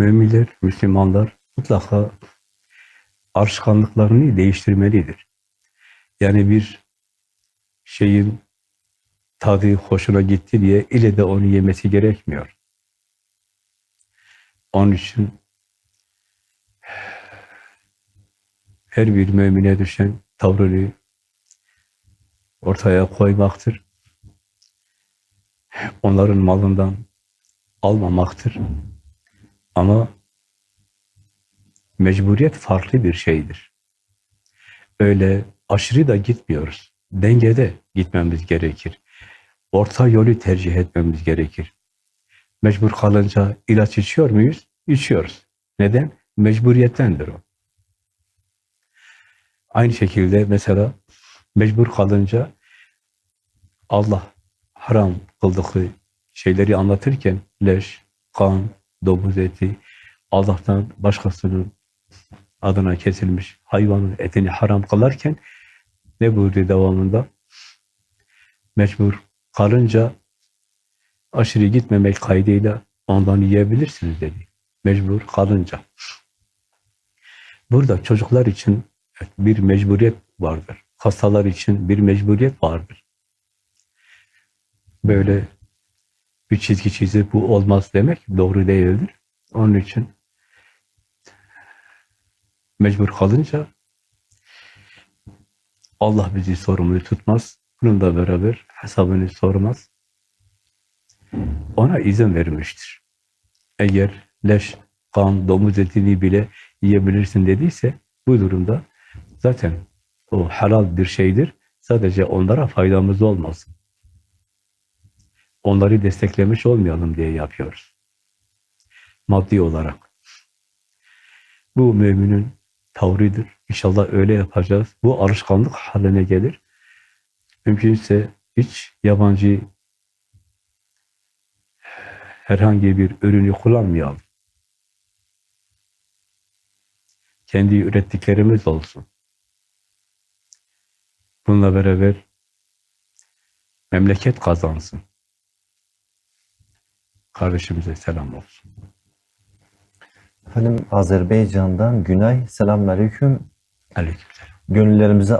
müminler, Müslümanlar mutlaka alışkanlıklarını değiştirmelidir. Yani bir şeyin tadı hoşuna gitti diye ile de onu yemesi gerekmiyor. Onun için her bir mümine düşen tavrını ortaya koymaktır. Onların malından almamaktır. Ama mecburiyet farklı bir şeydir. Öyle aşırı da gitmiyoruz. Dengede gitmemiz gerekir. Orta yolu tercih etmemiz gerekir. Mecbur kalınca ilaç içiyor muyuz? İçiyoruz. Neden? Mecburiyettendir o. Aynı şekilde mesela mecbur kalınca Allah haram kıldığı şeyleri anlatırken leş, kan, domuz eti, Allah'tan başkasının adına kesilmiş hayvanın etini haram kılarken ne buyurdu devamında? Mecbur kalınca aşırı gitmemek kaydıyla ondan yiyebilirsiniz dedi. Mecbur kalınca. Burada çocuklar için bir mecburiyet vardır. Hastalar için bir mecburiyet vardır. Böyle bir çizgi çizip bu olmaz demek doğru değildir. Onun için mecbur kalınca Allah bizi sorumlu tutmaz. Bununla beraber hesabını sormaz. Ona izin vermiştir. Eğer leş, kan, domuz etini bile yiyebilirsin dediyse bu durumda zaten o helal bir şeydir. Sadece onlara faydamız olmasın. Onları desteklemiş olmayalım diye yapıyoruz. Maddi olarak. Bu müminin tavrıdır. İnşallah öyle yapacağız. Bu alışkanlık haline gelir. Mümkünse hiç yabancı herhangi bir ürünü kullanmayalım. Kendi ürettiklerimiz olsun. Bununla beraber memleket kazansın. Kardeşimize selam olsun. Efendim Azerbaycan'dan Günay. Selamünaleyküm. Aleykümselam. Gönüllerimize